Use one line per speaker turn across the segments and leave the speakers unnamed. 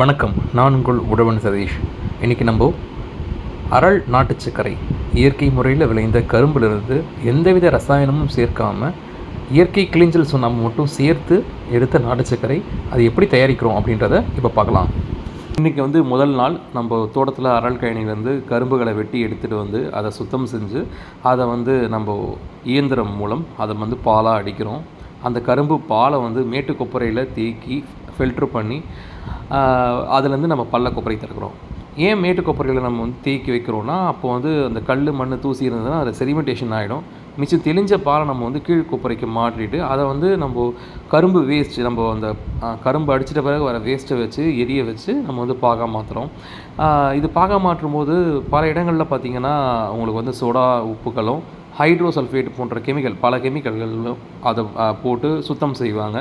வணக்கம். நான் உங்கள் உழவன் சதீஷ். இன்றைக்கி நம்ம அரள் நாட்டு சர்க்கரை இயற்கை முறையில் விளைந்த கரும்பிலிருந்து எந்தவித ரசாயனமும் சேர்க்காமல் இயற்கை கிளிஞ்சல் சுண்ணாம்பு மட்டும் சேர்த்து எடுத்த நாட்டு சர்க்கரை அது எப்படி தயாரிக்கிறோம் அப்படின்றத இப்போ பார்க்கலாம். இன்றைக்கி வந்து முதல் நாள் நம்ம தோட்டத்தில் அரள் கழனிலேருந்து கரும்புகளை வெட்டி எடுத்துகிட்டு வந்து அதை சுத்தம் செஞ்சு அதை வந்து நம்ம இயந்திரம் மூலம் அதை வந்து பாலாக அடிக்கிறோம். அந்த கரும்பு பாலை வந்து மேட்டு கொப்பரையில் தேக்கி ஃபில்ட்ரு பண்ணி அதுலேருந்து நம்ம பல்ல கொப்பரை திறக்கிறோம். ஏன் மேட்டு கொப்பரைகளை நம்ம வந்து தேக்கி வைக்கிறோன்னா அப்போ வந்து அந்த கல் மண் தூசி இருந்ததுன்னா அது செடிமெண்டேஷன் ஆகிடும் மிச்சம் தெளிஞ்ச பாலை நம்ம வந்து கீழ் கொப்பரைக்கு மாற்றிட்டு அதை வந்து நம்ம கரும்பு வேஸ்ட் நம்ம அந்த கரும்பு அடிச்சிட்ட பிறகு வர வேஸ்ட்டை வச்சு எரிய வச்சு நம்ம வந்து பாகா மாற்றுறோம் இது பாகா மாற்றும் போது பல இடங்களில் பார்த்திங்கன்னா உங்களுக்கு வந்து சோடா உப்புகளும் ஹைட்ரோசல்ஃபேட் போன்ற கெமிக்கல் பல கெமிக்கல்களும் அதை போட்டு சுத்தம் செய்வாங்க.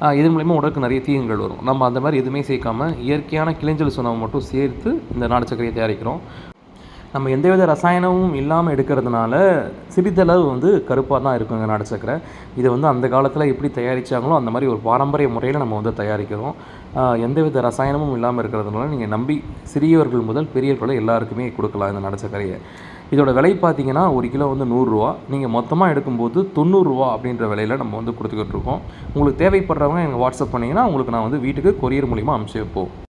இது இதன் மூலிமா உடலுக்கு நிறைய தீங்குகள் வரும். நம்ம அந்த மாதிரி எதுவுமே சேர்க்காம இயற்கையான கிளிஞ்சல் சுண்ணாம்பு மட்டும் சேர்த்து இந்த நாட்டு சர்க்கரையை தயாரிக்கிறோம். நம்ம எந்தவித ரசாயனமும் இல்லாமல் எடுக்கிறதுனால சிறிதளவு வந்து கருப்பாக தான் இருக்குங்க நடச்சக்கரை இதை வந்து அந்த காலத்தில் எப்படி தயாரித்தாங்களோ அந்த மாதிரி ஒரு பாரம்பரிய முறையில் நம்ம வந்து தயாரிக்கிறோம். எந்தவித ரசாயனமும் இல்லாமல் இருக்கிறதுனால நீங்கள் நம்பி சிறியவர்கள் முதல் பெரியவர்கள் எல்லாருக்குமே கொடுக்கலாம் இந்த நடச்சக்கரையை இதோட விலை பார்த்தீங்கன்னா ஒரு கிலோ வந்து நூறுரூவா நீங்கள் மொத்தமாக எடுக்கும்போது தொண்ணூறுரூவா அப்படின்ற விலையில் நம்ம வந்து கொடுத்துக்கிட்டு இருக்கோம். உங்களுக்கு தேவைப்படுறவங்க எனக்கு வாட்ஸ்அப் பண்ணிங்கன்னா உங்களுக்கு நான் வந்து வீட்டுக்கு கொரியர் மூலிமா அனுப்பிச்சி வைப்போம்.